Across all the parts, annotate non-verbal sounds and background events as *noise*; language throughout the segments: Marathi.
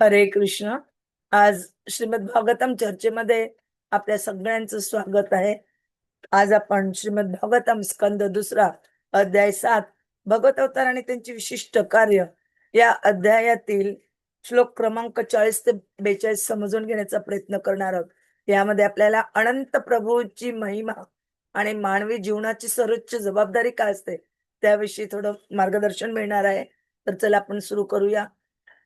हरे कृष्ण. आज श्रीमद भागवतम चर्चेमध्ये आपल्या सगळ्यांचं स्वागत आहे. आज आपण श्रीमद भागवतम स्कंद दुसरा अध्याय सात भगवत अवतार आणि त्यांची विशिष्ट कार्य या अध्यायातील श्लोक क्रमांक चाळीस ते बेचाळीस समजून घेण्याचा प्रयत्न करणार आहोत. यामध्ये आपल्याला अनंत प्रभूची महिमा आणि मानवी जीवनाची सर्वोच्च जबाबदारी काय असते त्याविषयी थोडं मार्गदर्शन मिळणार आहे. तर चला आपण सुरू करूया.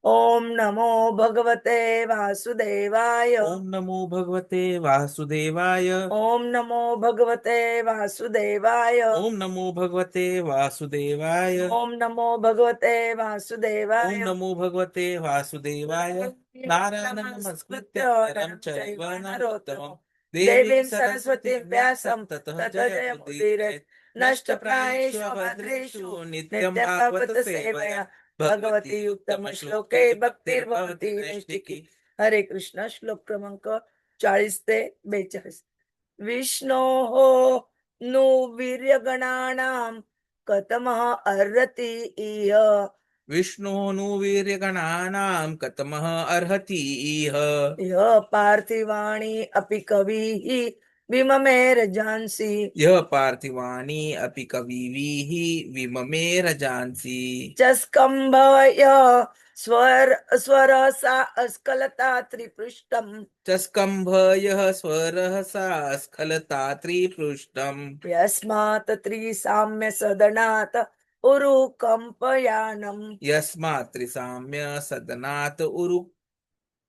ओम नमो भगवते वासुदेवाय। ओम नमो भगवते वासुदेवाय। ओम नमो भगवते वासुदेवाय। ओम नमो भगवते वासुदेवाय। ओम नमो भगवते ओम वासुदेवाय नमो भगवते वासुदेवाय। नारायण नमस्कृत्य नरं चैव नरोत्तमं। देवीं सरस्वतीं व्यासं ततः जयमुदीरयेत्। नष्टप्रायेषु अभद्रेषु नित्यं भागवत सेवया। भगवती उत्तम श्लोके भक्तिर्भवती नैष्टिकी हरे कृष्ण श्लोक क्रमांक चाळीस ते बेचाळीस. विष्णो नु वीर्यगणानां कथमः अर्हति इह। विष्णोनुवीर्यगणानां कथमः अर्हति इह। इह पार्थिवाणि अपि कविः विममे रजांसि यः पार्थिवानि अपि कविभिः विममे रजांसि च स्कम्भय स्वर स्वरसा अस्खलता त्रिपृष्टम्। च स्कम्भयः स्वरहसा स्खलता त्रिपृष्ठम् यस्मात् त्रिसाम्य सदनात् उरु कम्पयानम् यस्मात् त्रिसाम्य सदनात् उरु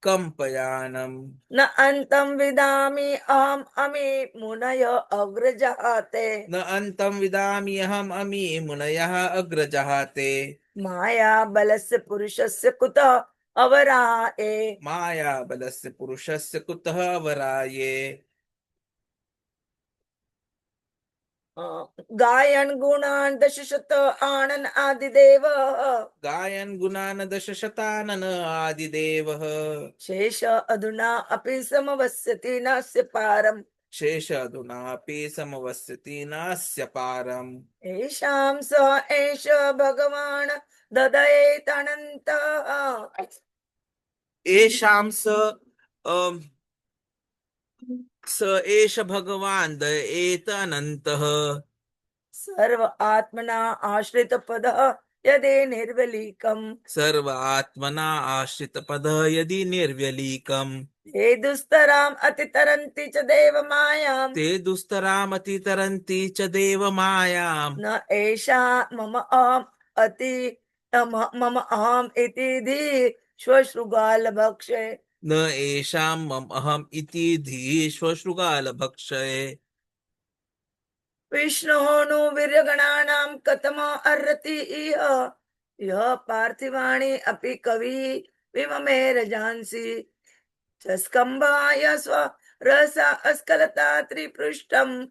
कम्पयानम्। न अन्तं विदामि अहम् अमि मुनय अग्रजाते न अन्तं विदामि अहम् अमि मुनयः अग्रजहाते। माया बलस्य पुरुषस्य कुतः अवराये। मायाबलस्य पुरुषस्य कुतः वराये गायन् गुणान् दशशत आनन् आदिदेव गायन् गुणान् दशशतानन आदिदेवः शेष अधुना अपि समवस्यति नास्य पारम् शेष अधुनापि समवस्यति नास्य पारम् येषां स एष भगवान् ददयेतनन्तः येषां स स एष भगवान् द एत अनन्तः। सर्व आत्मना आश्रित पद यदि निर्वलीकम् सर्व आत्मना आश्रितपदः यदि निर्व्यलीकम्। हे दुस्तराम् अतितरन्ति च देवमायाम्। ते दुस्तरामतितरन्ति च देवमायाम्। न एषा मम अहम् अति मम अहम् इति धि श्वशृगालभक्षे न एषां मम अहम् इति धीश्वशृगालभक्षये। विष्णोः नु वीर्यगणानां कथम अर्हति इह? यः पार्थिवाणि अपि कवि विममे रजांसि। च स्कम्भाय स्व रसा अस्कलता त्रिपृष्ठम्।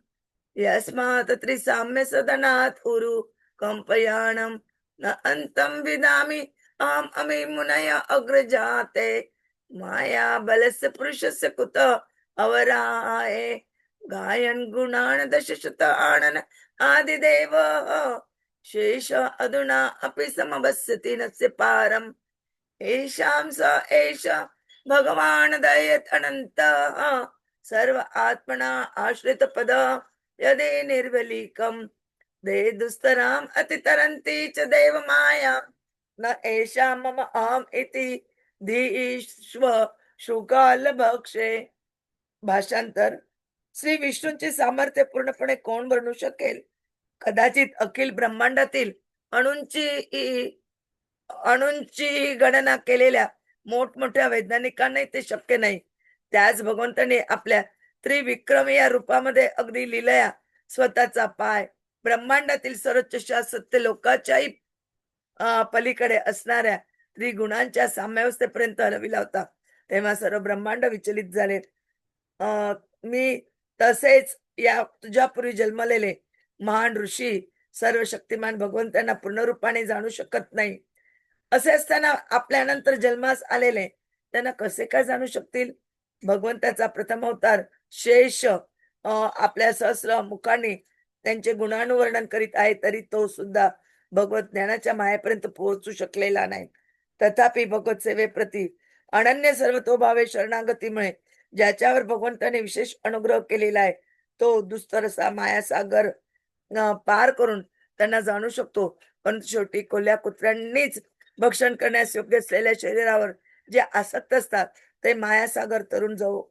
यस्मात् त्रिसाम्य सदनात् उरु कम्पयाणम्। न अन्तं विदामि अहम् अमि मुनय अग्रजाते। माया बलस्य पुरुषस्य कुतः अवराये गायन गुणान दशशत आनन आदिदेव। शेष अधुना अपि समवस्यति नस्य पारम्। येषां स एष भगवान् दयत् अनन्तः। सर्व आत्मना आश्रित पद यदि निर्वलीकम्। दे दुस्तराम् अतितरन्ति च देवमाया। न एषा मम आम् इति धीश्व शुकालभक्षे भाषांतर. श्री विष्णूंचे सामर्थ्य पूर्णपणे कोण बनू शकेल? कदाचित अखिल ब्रह्मांडातील अणूंची अणूंची गणना केलेल्या मोठमोठ्या वैज्ञानिकांनाही ते शक्य नाही. त्याच भगवंताने आपल्या त्रिविक्रम या रूपामध्ये अगदी लिलया स्वतःचा पाय ब्रह्मांडातील सर्वोच्च सत्य लोकाच्याही पलीकडे असणाऱ्या त्रिगुणांच्या साम्यावस्थेपर्यंत हलविला होता तेव्हा सर्व ब्रह्मांड विचलित झाले. अं, मी तसेच या तुझ्यापूर्वी जन्मलेले महान ऋषी सर्व शक्तिमान भगवंतांना पूर्णरूपाने जाणू शकत नाही. असे असताना आपल्यानंतर जन्मास आलेले त्यांना कसे काय जाणू शकतील? भगवंताचा प्रथम अवतार शेष अं, आपल्या सहस्र मुखांनी त्यांचे गुणानुवर्णन करीत आहे तरी तो सुद्धा भगवत ज्ञानाच्या मायापर्यंत पोहोचू शकलेला नाही. तथापि भगवत सेवेप्रती अनन्य सर्वतोभावे शरणागतीमुळे ज्याच्यावर भगवंताने विशेष अनुग्रह केलेला आहे तो दुस्तरसा मायासागर पार करून त्यांना जाणू शकतो. परंतु शेवटी कोल्ह्या कुत्र्यांनीच भक्षण करण्यास योग्य असलेल्या शरीरावर जे आसक्त असतात ते मायासागर तरुण जाऊ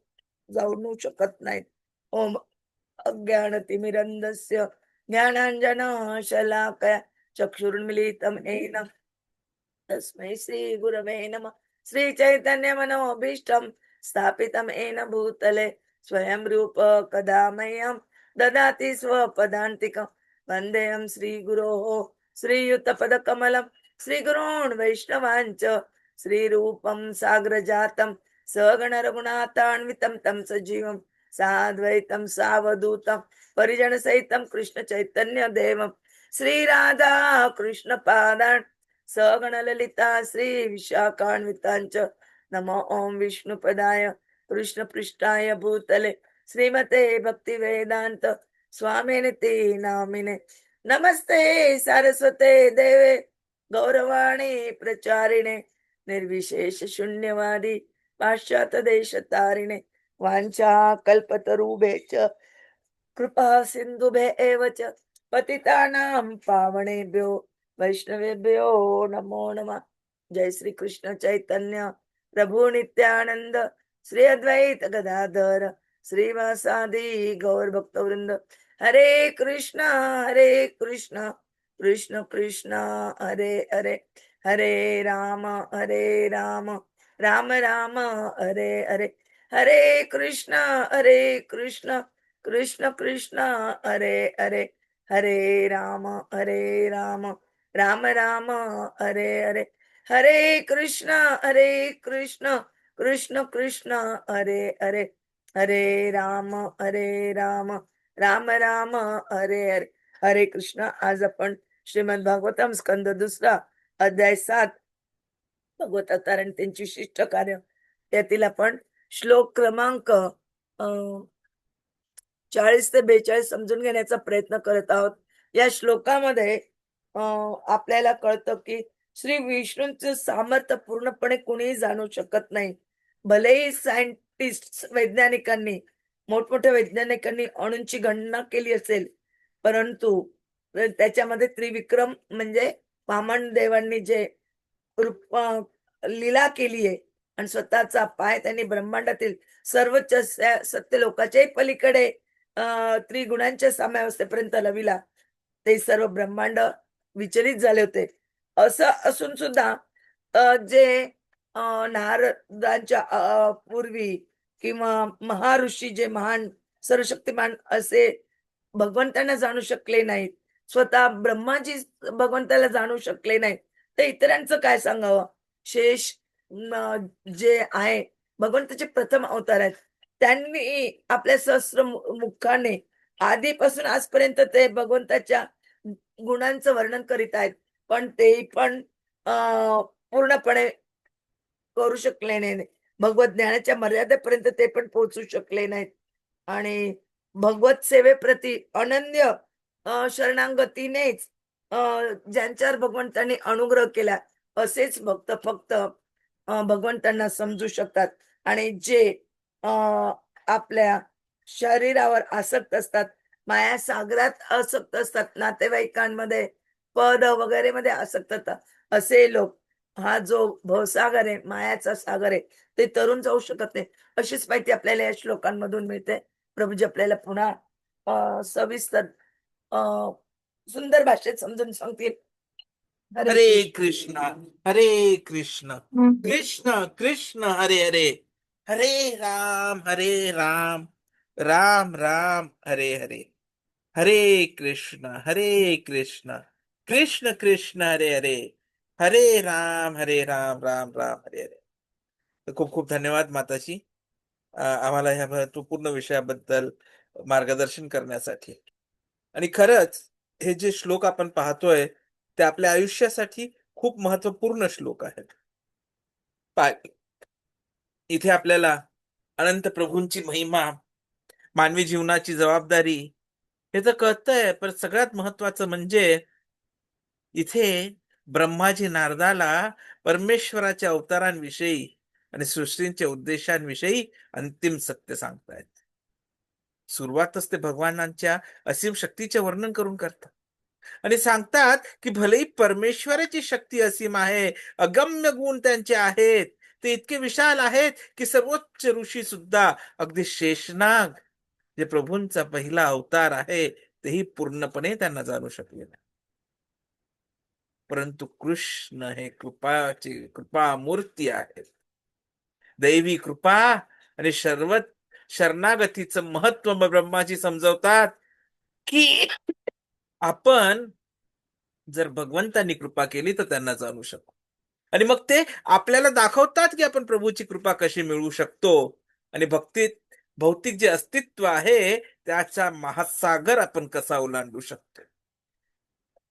जाऊ शकत नाहीत. ओम अज्ञानतिमिरन्दस्य ज्ञानांजन शलाकया चक्षुर्मिलितं येन તસ્મૈ શ્રી ગુરવે નમ શ્રી ચૈતન્ય મનોભીષ્ટમ સ્થાપિતમ એન ભૂતલે સ્વયં રૂપ કદામયમ દદાતિ સ્વપદાંતિકમ વંદેયમ શ્રી ગુરો શ્રીયુત પદ કમલમ શ્રી ગુરોણ વૈષ્ણવાંચ શ્રી રૂપમ સાગર જાતમ સગણ રઘુનાથાન્વિતમ તમ સજીવમ સાદ્વૈતમ સાવધૂતમ પરિજન સહિતમ કૃષ્ણ ચૈતન્ય દેવમ શ્રી રાધા કૃષ્ણ પાદાણ सगणललिता श्रीविशाखान्विताञ्च नमो ॐ विष्णुपदाय कृष्णपृष्ठाय भूतले श्रीमते भक्तिवेदान्त स्वामिनिति नामिने। नमस्ते सारस्वते देवे गौरवाणी प्रचारिणे निर्विशेष शून्यवादी पाश्चात्य देशतारिणे वाञ्छा कल्पतरुभे च कृपा सिन्धुभे एव च पतितानां पावणेभ्यो वैष्णवेभ्यो नमो नम। जय श्री कृष्ण चैतन्य। प्रभु नित्यानंद श्री अद्वैत गदाधर। श्रीवासादि गौर भक्तवृंद हरे कृष्ण हरे कृष्ण। कृष्ण कृष्ण हरे हरे। हरे राम हरे राम। राम राम हरे हरे। हरे कृष्ण हरे कृष्ण। कृष्ण कृष्ण हरे हरे। हरे राम हरे राम। राम राम हरे हरे हरे कृष्ण हरे कृष्ण कृष्ण कृष्ण हरे हरे हरे राम हरे राम राम राम हरे हरे हरे कृष्ण. आज आपण श्रीमद भागवतम स्कंद दुसरा अध्याय सात भगवत अवतार आणि त्यांची शिष्ट कार्य यातील आपण श्लोक क्रमांक अं, चाळीस ते बेचाळीस समजून घेण्याचा प्रयत्न करत आहोत. या श्लोकामध्ये आपल्याला कळतं की श्री विष्णूंचं सामर्थ्य पूर्णपणे कुणीही जाणू शकत नाही. भलेही सायंटिस्ट वैज्ञानिकांनी मोठमोठ्या वैज्ञानिकांनी अणूंची गणना केली असेल परंतु त्याच्यामध्ये त्रिविक्रम म्हणजे वामन देवांनी जे रूप लीला केली आहे आणि स्वतःचा पाय त्यांनी ब्रह्मांडातील सर्वोच्च सत्य लोकाच्याही पलीकडे अं, त्रिगुणांच्या साम्यावस्थेपर्यंत लविला. ते सर्व ब्रह्मांड विचलित झाले होते. असं असून सुद्धा जे नारदांच्या पूर्वी किंवा महाऋषी जे महान सर्वशक्तिमान असे भगवंतांना जाणू शकले नाहीत स्वतः ब्रह्माजी भगवंताला जाणू शकले नाहीत तर इतरांचं काय सांगावं? शेष जे आहे भगवंताचे प्रथम अवतार आहेत. त्यांनी आपल्या सहस्र मुखाने आधीपासून आजपर्यंत ते भगवंताच्या गुणांचं वर्णन करीत आहेत पण ते पण अं, पूर्णपणे करू शकले नाही. भगवत ज्ञानाच्या मर्यादेपर्यंत ते पण पोहोचू शकले नाहीत. आणि भगवत सेवेप्रती अनन्य शरणांगतीनेच अं, ज्यांच्यावर भगवंतांनी अनुग्रह केला असेच भक्त फक्त भगवंतांना समजू शकतात. आणि जे आपल्या शरीरावर आसक्त असतात माया सागरात आसक्त असतात. नातेवाईकांमध्ये पद वगैरे मध्ये आसक्त असतात असे लोक. हा जो भवसागर आहे मायाचा सागर आहे ते तरुण जाऊ शकत नाही. अशीच माहिती आपल्याला या श्लोकांमधून मिळते. प्रभूजी आपल्याला पुन्हा अं, सविस्तर अं, सुंदर भाषेत समजून सांगतील. हरे कृष्ण. हरे कृष्ण. कृष्ण कृष्ण हरे हरे. हरे राम हरे राम. राम राम हरे हरे. हरे कृष्ण हरे कृष्ण कृष्ण कृष्ण हरे हरे हरे राम हरे राम राम राम हरे हरे. तर खूप खूप धन्यवाद माताजी आम्हाला ह्या महत्त्वपूर्ण विषयाबद्दल मार्गदर्शन करण्यासाठी. आणि खरंच हे जे श्लोक आपण पाहतोय ते आपल्या आयुष्यासाठी खूप महत्त्वपूर्ण श्लोक आहेत. इथे आपल्याला अनंत प्रभूंची महिमा मानवी जीवनाची जबाबदारी हे तर कळतंय पण सगळ्यात महत्वाचं म्हणजे इथे ब्रह्माजी नारदाला परमेश्वराच्या अवतारांविषयी आणि सृष्टींच्या उद्देशांविषयी अंतिम सत्य सांगतायत. सुरुवातच ते भगवानांच्या असीम शक्तीचे वर्णन करून करतात. आणि सांगतात की भलेही परमेश्वराची शक्ती असीम आहे अगम्य गुण त्यांचे आहेत ते इतके विशाल आहेत की सर्वोच्च ऋषी सुद्धा अगदी शेषनाग जे प्रभूंचा पहिला अवतार आहे तेही पूर्णपणे त्यांना जाणू शकले नाही. परंतु कृष्ण हे कृपाची कृपा मूर्ती आहेत. दैवी कृपा आणि सर्व शरणागतीचं महत्त्व ब्रह्माजी समजवतात की आपण जर भगवंतांनी कृपा केली तर त्यांना जाणू शकू. आणि मग ते आपल्याला दाखवतात की आपण प्रभूची कृपा कशी मिळवू शकतो. आणि भक्तीत भौतिक जे अस्तित्व आहे त्याचा महासागर आपण कसा ओलांडू शकतो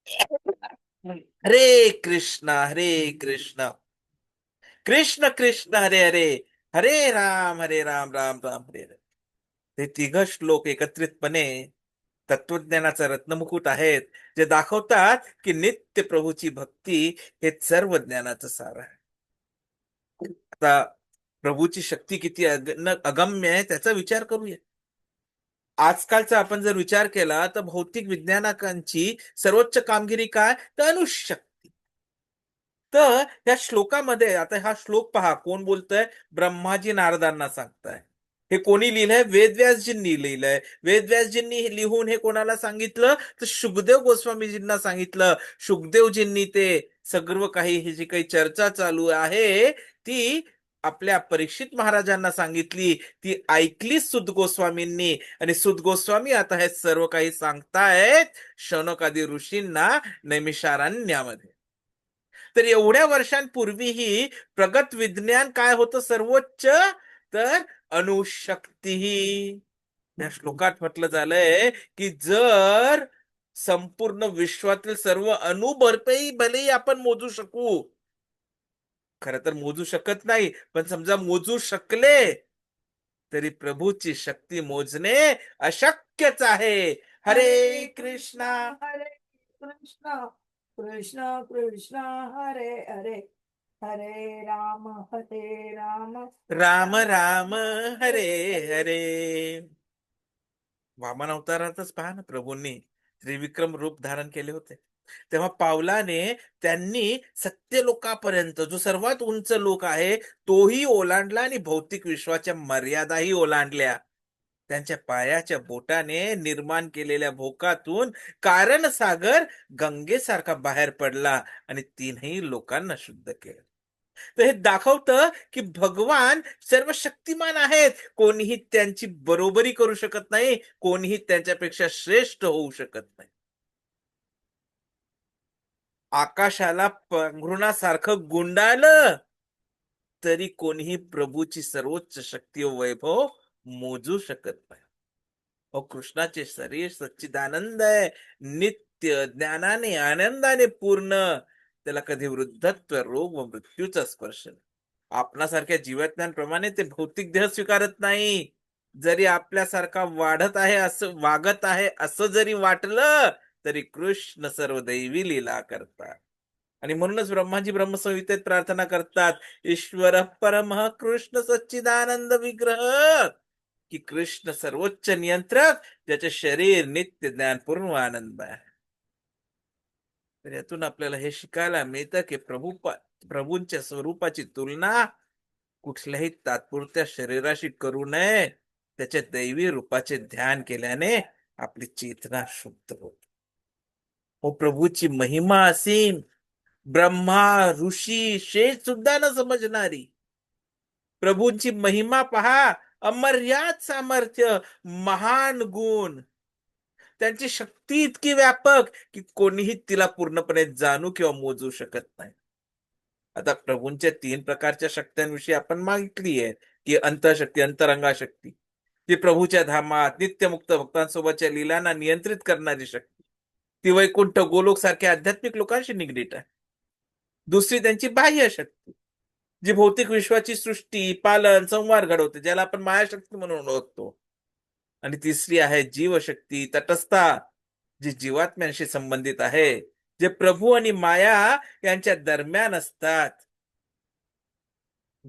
*laughs* हरे कृष्ण हरे कृष्ण. कृष्ण कृष्ण हरे हरे. हरे राम हरे राम राम राम हरे हरे. हे तिघ श्लोक एकत्रितपणे तत्वज्ञानाचा रत्नमुकुट आहेत जे दाखवतात की नित्य प्रभूची भक्ती हे सर्व ज्ञानाचं सार आहे. आता प्रभूची शक्ती किती अग- अगम्य आहे त्याचा विचार करूया. आजकालचा आपण जर विचार केला तर भौतिक विज्ञानाकांची सर्वोच्च कामगिरी काय? तर अनुशक्ती. तर या श्लोकामध्ये आता हा श्लोक पहा कोण बोलतोय? ब्रह्माजी नारदांना सांगताय. हे कोणी लिहिलंय? वेदव्यासजींनी लिहिलंय. वेदव्यासजींनी हे लिहून हे कोणाला सांगितलं? तर सुखदेव गोस्वामीजींना सांगितलं. सुखदेवजींनी ते सर्व काही ही जी काही चर्चा चालू आहे ती आपल्या परीक्षित महाराजांना सांगितली ती ऐकली सुद गोस्वामींनी. आणि सुद गोस्वामी आता हे सर्व काही सांगतायत शौनकादी ऋषींना नैमिषारण्यामध्ये. तर एवढ्या वर्षांपूर्वीही प्रगत विज्ञान काय होतं सर्वोच्च? तर अणुशक्ती या श्लोकात म्हटलं झालंय की जर संपूर्ण विश्वातील सर्व अणु भरपेही भलेही आपण मोजू शकू खर तर मोजू शकत नाही पण समजा मोजू शकले तरी प्रभूची शक्ती मोजणे अशक्यच आहे. हरे कृष्णा. हरे कृष्ण कृष्ण कृष्ण हरे हरे हरे राम हरे राम राम राम हरे हरे वामन अवतारातच पहा ना प्रभूंनी त्रिविक्रम रूप धारण केले होते. तेव्हा पावलाने त्यांनी सत्य लोकापर्यंत जो सर्वात उंच लोक आहे तोही ओलांडला आणि भौतिक विश्वाच्या मर्यादाही ओलांडल्या. त्यांच्या पायाच्या बोटाने निर्माण केलेल्या भोकातून कारण सागर गंगेसारखा बाहेर पडला आणि तीनही लोकांना शुद्ध केलं. तर हे दाखवतं की भगवान सर्व शक्तिमान आहेत. कोणीही त्यांची बरोबरी करू शकत नाही कोणीही त्यांच्यापेक्षा श्रेष्ठ होऊ शकत नाही. आकाशाला पांघरुणासारखं गुंडाळलं तरी कोणीही प्रभूची सर्वोच्च शक्ती व वैभव मोजू शकत नाही. अहो कृष्णाचे शरीर सच्चिदानंद आहे. नित्य ज्ञानाने आनंदाने पूर्ण. त्याला कधी वृद्धत्व रोग व मृत्यूचा स्पर्श नाही. आपणासारख्या जीवज्ञानप्रमाणे ते भौतिक देह स्वीकारत नाही. जरी आपल्यासारखा वाढत आहे असं वागत आहे असं जरी वाटलं तरी कृष्ण सर्व दैवी लीला करतात. आणि म्हणूनच ब्रह्माजी ब्रह्मसंहितेत प्रार्थना करतात ईश्वर परम कृष्ण सच्चिदानंद विग्रह की कृष्ण सर्वोच्च नियंत्रक ज्याचे शरीर नित्य ज्ञानपूर्ण आनंद आहे. तर यातून आपल्याला हे शिकायला मिळतं की प्रभू प्रभूंच्या स्वरूपाची तुलना कुठल्याही तात्पुरत्या शरीराशी करू नये त्याच्या दैवी रूपाचे ध्यान केल्याने आपली चेतना शुद्ध होते. हो प्रभूची महिमा असीम. ब्रह्मा ऋषी शेष सुद्धा न समजणारी. प्रभूंची महिमा पहा अमर्याद सामर्थ्य महान गुण. त्यांची शक्ती इतकी व्यापक की कोणीही तिला पूर्णपणे जाणू किंवा मोजू शकत नाही. आता प्रभूंच्या तीन प्रकारच्या शक्त्यांविषयी आपण मागितली आहे की अंतशक्ती अंतरंगा शक्ती ती प्रभूच्या धामात नित्यमुक्त भक्तांसोबतच्या लीलांना नियंत्रित करणारी शक्ती. ती वैकुंठ गोलोक सारख्या आध्यात्मिक लोकांशी निगडीत आहे. दुसरी त्यांची बाह्य शक्ती जी भौतिक विश्वाची सृष्टी पालन संवार घडवते ज्याला आपण मायाशक्ती म्हणून ओळखतो. आणि तिसरी आहे जीवशक्ती तटस्था जी जीवात्म्यांशी संबंधित आहे जे प्रभू आणि माया यांच्या दरम्यान असतात.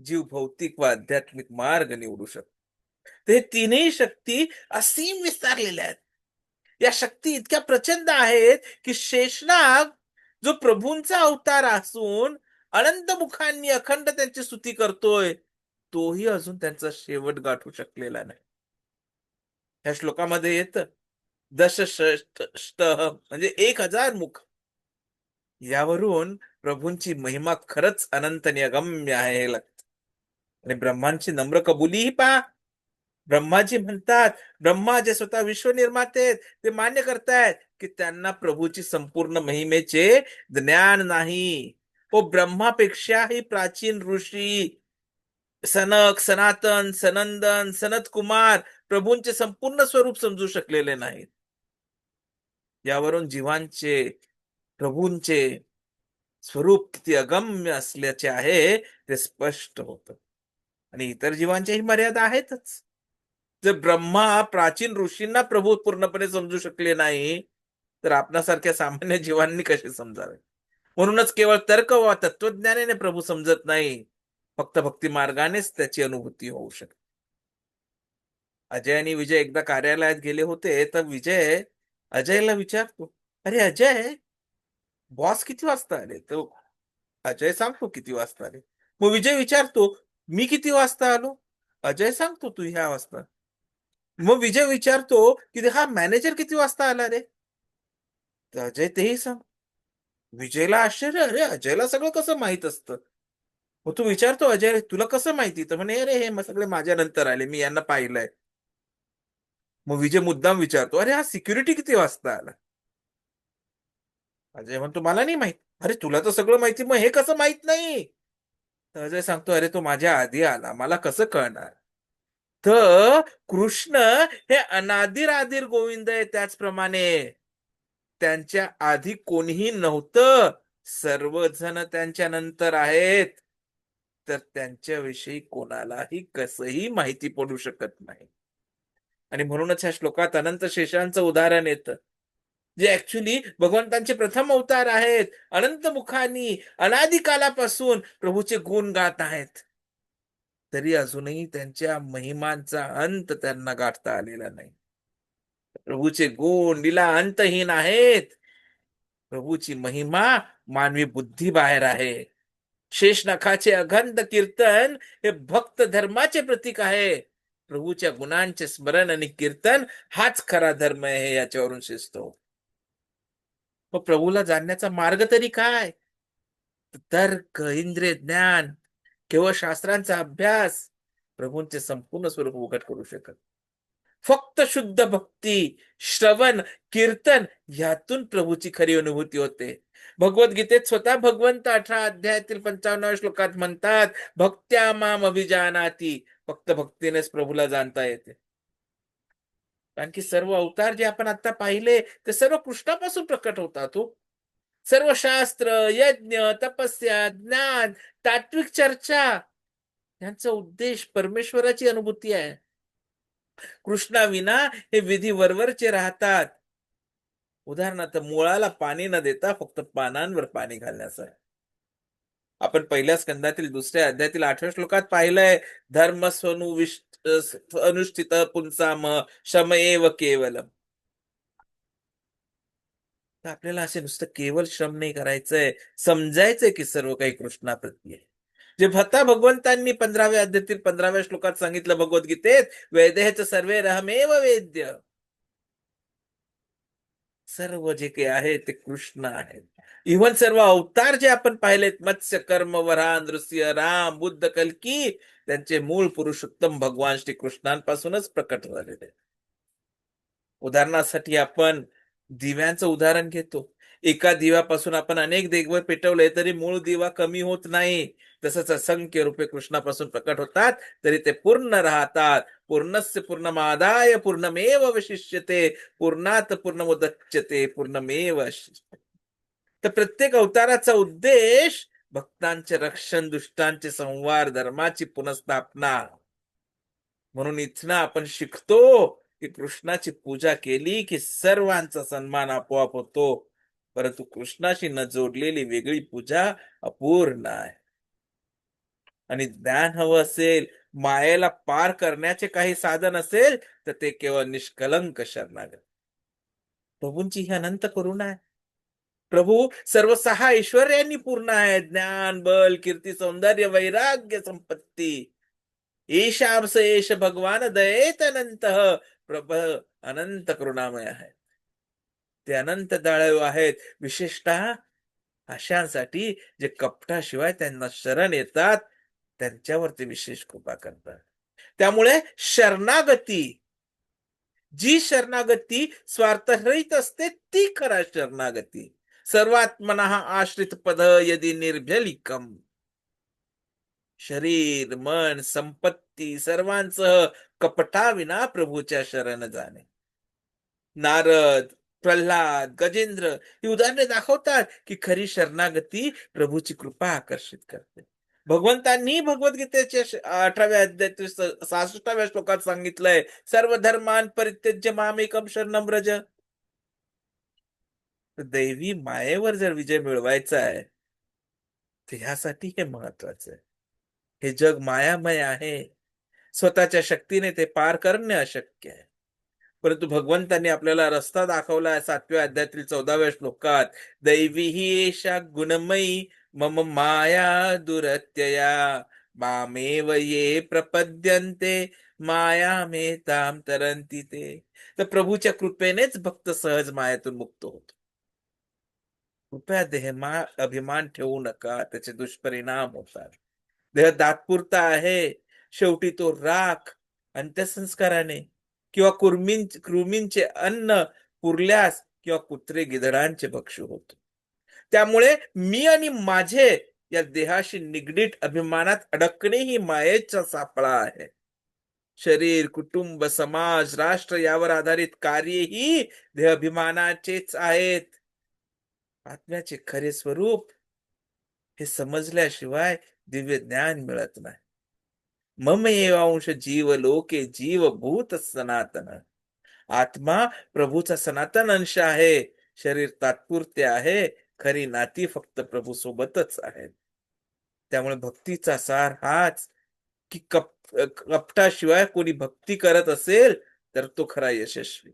जीव भौतिक व आध्यात्मिक मार्ग निवडू शकतो. ते तिन्ही शक्ती असीम विस्तारलेल्या आहेत. या शक्ती इतक्या प्रचंड आहेत की शेषनाग जो प्रभूंचा अवतार असून अनंत मुखांनी अखंड त्यांची स्तुती करतोय तोही अजून त्यांचा शेवट गाठू शकलेला नाही. या श्लोकामध्ये येत दशष्ट म्हणजे एक हजार मुख. यावरून प्रभूंची महिमा खरंच अनंत निगम्य अगम्य आहे हे लागतं आणि ब्रह्मांची नम्र कबुलीही पहा. ब्रह्माजी म्हणतात ब्रह्मा जे स्वतः विश्व निर्माते आहेत, ते मान्य करतायत की त्यांना प्रभूची संपूर्ण महिमेचे ज्ञान नाही. हो ब्रह्मापेक्षाही प्राचीन ऋषी सनक सनातन सनंदन सनत कुमार प्रभूंचे संपूर्ण स्वरूप समजू शकलेले नाहीत. यावरून जीवांचे प्रभूंचे स्वरूप किती अगम्य असल्याचे आहे ते स्पष्ट होत. आणि इतर जीवांच्याही मर्यादा आहेतच. जर ब्रह्मा प्राचीन ऋषींना प्रभू पूर्णपणे समजू शकले नाही तर आपणासारख्या सामान्य जीवांनी कसे समजावे? म्हणूनच केवळ तर्क वा तत्वज्ञानाने प्रभू समजत नाही फक्त भक्ती मार्गानेच त्याची अनुभूती होऊ शकते. अजय आणि विजय एकदा कार्यालयात गेले होते तर विजय अजयला विचारतो अरे अजय बॉस किती वाजता आले? तो अजय सांगतो किती वाजता आले. मग विजय विचारतो मी किती वाजता आलो? अजय सांगतो तू ह्या वाजता. मग विजय विचारतो की हा मॅनेजर किती वाजता आला रे? तर अजय तेही सांग. विजयला आश्चर्य अरे अजयला सगळं कसं माहीत असतं? मग तू विचारतो अजय तुला कसं माहिती? तर म्हणे अरे हे सगळे माझ्या नंतर आले मी यांना पाहिलंय. मग विजय मुद्दाम विचारतो अरे हा सिक्युरिटी किती वाजता आला? अजय म्हणतो मला नाही माहीत. अरे तुला तर सगळं माहिती मग हे कसं माहीत नाही? तर अजय सांगतो अरे तो माझ्या आधी आला मला कसं कळणार? तर कृष्ण हे अनादिर आदिर गोविंद आहे त्याचप्रमाणे. त्यांच्या आधी कोणीही नव्हतं. सर्वजण त्यांच्या नंतर आहेत. तर त्यांच्याविषयी कोणालाही कसंही माहिती पडू शकत नाही. आणि म्हणूनच ह्या श्लोकात अनंत शेषांचं उदाहरण येतं. जे ऍक्च्युली भगवंतांचे प्रथम अवतार आहेत. अनंत मुखानी अनादिकालापासून प्रभूचे गुण गात आहेत. तरी अजूनही त्यांच्या महिमांचा अंत त्यांना गाठता आलेला नाही. प्रभूचे गुण लिला अंतहीन आहेत. प्रभूची महिमा मानवी बुद्धी बाहेर आहे. शेषनाखाचे अगंध कीर्तन हे भक्त धर्माचे प्रतीक आहे. प्रभूच्या गुणांचे स्मरण आणि कीर्तन हाच खरा धर्म आहे याच्यावरून शिजतो मग प्रभूला जाणण्याचा मार्ग तरी काय? तर्क इंद्रिय ज्ञान केवळ शास्त्रांचा अभ्यास प्रभूंचे संपूर्ण स्वरूप उघड करू शकत. फक्त शुद्ध भक्ती श्रवण कीर्तन यातून प्रभूची खरी अनुभूती होते. भगवद्गीतेत स्वतः भगवंत अठरा अध्यायातील पंचावन्न श्लोकात म्हणतात भक्त्या माम अभिजानाती. फक्त भक्तीनेच प्रभूला जाणता येते. कारण की सर्व अवतार जे आपण आता पाहिले ते सर्व कृष्णापासून प्रकट होतात हो. सर्व शास्त्र यज्ञ तपस्या ज्ञान तात्विक चर्चा यांचा उद्देश परमेश्वराची अनुभूती आहे. कृष्णाविना हे विधी वरवरचे राहतात. उदाहरणार्थ मुळाला पाणी न देता फक्त पानांवर पाणी घालण्याचं आहे. आपण पहिल्या स्कंदातील दुसऱ्या अध्यायातील आठव्या श्लोकात पाहिलंय धर्म स्वनुविष्ट अनुष्ठित पुंसाम शमएव केवलम. तर आपल्याला असे नुसतं केवळ श्रम नाही करायचंय समजायचंय की सर्व काही कृष्णाप्रती आहे. जे भता भगवंतांनी पंधराव्या अध्यातील पंधराव्या श्लोकात सांगितलं भगवद्गीतेत वेदेच सर्वे रहमेव वेद्य. सर्व जे काही आहे ते कृष्ण आहेत इव्हन सर्व अवतार जे आपण पाहिलेत मत्स्य कर्म वरा नृसिंह राम बुद्ध कल्की त्यांचे मूळ पुरुषोत्तम भगवान श्री कृष्णांपासूनच प्रकट झालेले उदाहरणासाठी आपण दिव्यांचं उदाहरण घेतो. एका दिव्यापासून आपण अनेक देगवर पेटवले तरी मूळ दिवा कमी होत नाही. तसंच असंख्य रूपे कृष्णापासून प्रकट होतात तरी ते पूर्ण राहतात. पूर्णस्य पूर्णमादाय पूर्णमेव अवशिष्यते पूर्णात पूर्णमुदच्यते पूर्णमेव तर प्रत्येक अवताराचा उद्देश भक्तांचे रक्षण दुष्टांचे संवार धर्माची पुनर्स्थापना. म्हणून इथनं आपण शिकतो की कृष्णाची पूजा केली की सर्वांचा सन्मान आपोआप होतो. परंतु कृष्णाशी न जोडलेली वेगळी पूजा अपूर्ण आहे. आणि ज्ञान हवं असेल मायेला पार करण्याचे काही साधन असेल तर ते केवळ निष्कलंक शरणागत. प्रभूंची ही अनंत करुणा आहे. प्रभू सर्व सहा ऐश्वर्यांनी पूर्ण आहे. ज्ञान बल कीर्ती सौंदर्य वैराग्य संपत्ती. ईशांस एश भगवान दयेत अनंत. प्रभ अनंत करुणामय आहेत. ते अनंत दयाळू आहेत. विशेषतः अशांसाठी जे कपटाशिवाय त्यांना शरण येतात त्यांच्यावरती विशेष कृपा करतात. त्यामुळे शरणागती जी शरणागती स्वार्थरहित असते ती खरा शरणागती. सर्वात्मना आश्रित पद यदि निर्भलिकम शरीर मन संपत्ती सर्वांसह कपटाविना प्रभूच्या शरण जाणे. नारद प्रल्हाद गजेंद्र ही उदाहरणे दाखवतात की खरी शरणागती प्रभूची कृपा आकर्षित करते. भगवंतांनी भगवद्गीतेच्या अठराव्या अध्याय सहासष्टाव्या श्लोकात सांगितलंय सर्व धर्मान परित्यज्य मामेकम शरणम रज दैवी मायेवर जर विजय मिळवायचा आहे तर ह्यासाठी हे महत्वाचं आहे. हे जग मायामय आहे. स्वतःच्या शक्तीने ते पार करणे अशक्य आहे. परंतु भगवंतांनी आपल्याला रस्ता दाखवला आहे सातव्या अध्यायातील चौदाव्या श्लोकात दैवी ही एषा गुणमयी मम माया दुरत्यया मामेव ये प्रपद्यन्ते माया मे ताम तरंती ते. तर प्रभूच्या कृपेनेच भक्त सहज मायातून मुक्त होतो. कृपया देहमा अभिमान ठेवू नका त्याचे दुष्परिणाम होतात. देह तात्पुरता आहे शेवटी तो राख अंत्यसंस्काराने किंवा कुर्मीं कृमींचे अन्न पुरल्यास किंवा कुत्रे गिधडांचे भक्षू होतो. त्यामुळे मी आणि माझे या देहाशी निगडीत अभिमानात अडकणे ही मायेचा सापळा आहे. शरीर कुटुंब समाज राष्ट्र यावर आधारित कार्यही देह अभिमानाचेच आहेत. आत्म्याचे खरे स्वरूप हे समजल्याशिवाय दिव्य ज्ञान मिळत नाही. मम जीव लोके जीव भूत सनातन आत्मा प्रभूचा सनातन अंश आहे शरीर तात्पुरते आहे खरी नाती फक्त प्रभू सोबतच आहेत त्यामुळे भक्तीचा सार हाच की कप कपटाशिवाय कोणी भक्ती करत असेल तर तो खरा यशस्वी.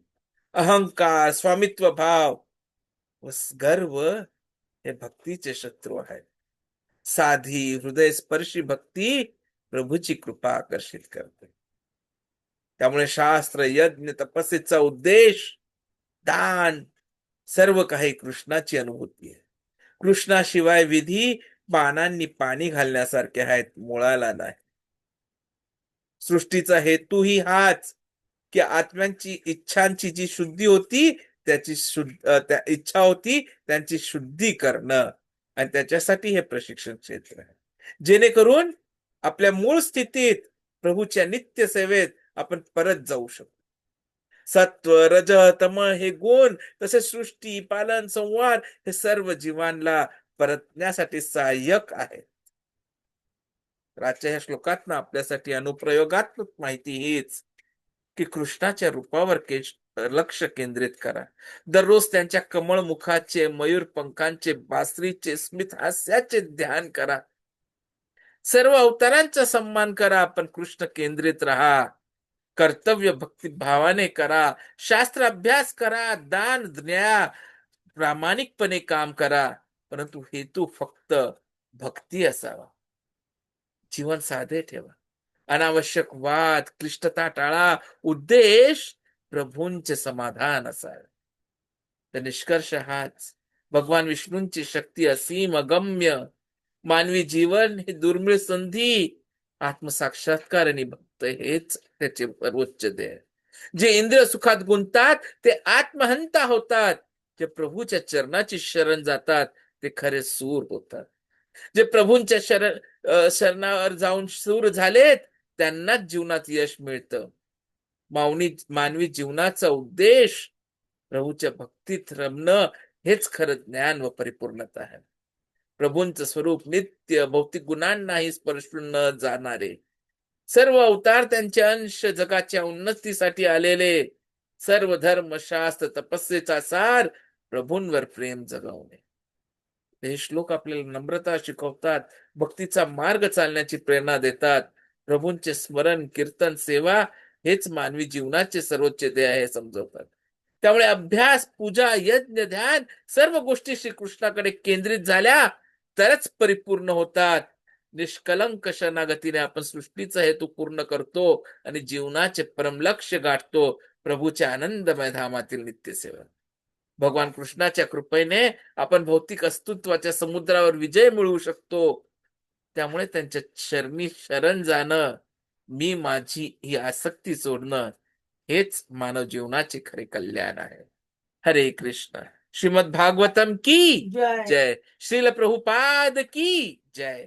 अहंकार स्वामित्व भाव व गर्व हे भक्तीचे शत्रू आहेत. साधी हृदयस्पर्शी भक्ती प्रभूची कृपा आकर्षित करते. त्यामुळे शास्त्र यज्ञ तपस्येचा उद्देश दान सर्व काही कृष्णाची अनुभूती आहे. कृष्णाशिवाय विधी पानांनी पाणी घालण्यासारखे आहेत मुळाला नाही. सृष्टीचा हेतूही हाच की आत्म्यांची इच्छांची जी शुद्धी होती त्याची शुद्ध त्या इच्छा होती त्यांची शुद्धी करणं. आणि त्याच्यासाठी हे प्रशिक्षण क्षेत्र आहे. जेणेकरून आपल्या मूळ स्थितीत प्रभूच्या नित्य सेवेत आपण परत जाऊ शकतो. सत्व रज तम हे गुण तसे सृष्टी पालन संवाद हे सर्व जीवांना परतण्यासाठी सहाय्यक आहेत. राजच्या आजच्या ह्या श्लोकात आपल्यासाठी अनुप्रयोगात्मक माहिती हीच की कृष्णाच्या रूपावर केश लक्ष केंद्रित करा. दररोज त्यांच्या कमळ मुखाचे मयूर पंखांचे बासरीचे स्मित हास्याचे ध्यान करा. सर्व अवतारांचा सन्मान करा पण कृष्ण केंद्रित राहा कर्तव्य भक्ती भावाने करा शास्त्र अभ्यास करा दान द्या प्रामाणिकपणे काम करा परंतु हेतू फक्त भक्ती असावा. जीवन साधे ठेवा. अनावश्यक वाद क्लिष्टता टाळा उद्देश प्रभूंचे समाधान असावे. तर निष्कर्ष हाच भगवान विष्णूंची शक्ती असीम अगम्य मानवी जीवन हे दुर्मिळ संधी आत्मसाक्षात्कार आणि भक्त हेच त्याचे सर्वोच्च ध्येय. जे इंद्रिय सुखात गुंततात ते आत्महंता होतात. जे प्रभूच्या चरणाची शरण जातात ते खरे सूर होतात. जे प्रभूंच्या शरण शरणावर जाऊन सूर झालेत त्यांनाच जीवनात यश मिळतं. मावनी मानवी जीवनाचा उद्देश प्रभूच्या भक्तीत रमणं हेच खरं ज्ञान व परिपूर्णता आहे. प्रभूंचं स्वरूप नित्य भौतिक गुणांनाही स्पर्शून न जाणारे. सर्व अवतार त्यांचे अंश जगाच्या उन्नतीसाठी आलेले. सर्व धर्म शास्त्र तपस्येचा सार प्रभूंवर प्रेम जगवणे. हे श्लोक आपल्याला नम्रता शिकवतात भक्तीचा मार्ग चालण्याची प्रेरणा देतात. प्रभूंचे स्मरण कीर्तन सेवा हेच मानवी जीवनाचे सर्वोच्च ध्येय हे समजवतात. त्यामुळे अभ्यास पूजा यज्ञ ध्यान सर्व गोष्टी श्रीकृष्णाकडे केंद्रित झाल्या. तरच परिपूर्ण होतात. निष्कलंक शरणागतीने आपण सृष्टीचा हेतू पूर्ण करतो आणि जीवनाचे परमलक्ष गाठतो. प्रभूच्या आनंदमय धामातील नित्यसेवन. भगवान कृष्णाच्या कृपेने आपण भौतिक अस्तित्वाच्या समुद्रावर विजय मिळवू शकतो. त्यामुळे त्यांच्या शरणी शरण जाणं मी माझी ही आसक्ती सोडणं हेच मानव जीवनाचे खरे कल्याण आहे. हरे कृष्ण. श्रीमद भागवतम की जय। जय। श्रील प्रभुपाद की जय।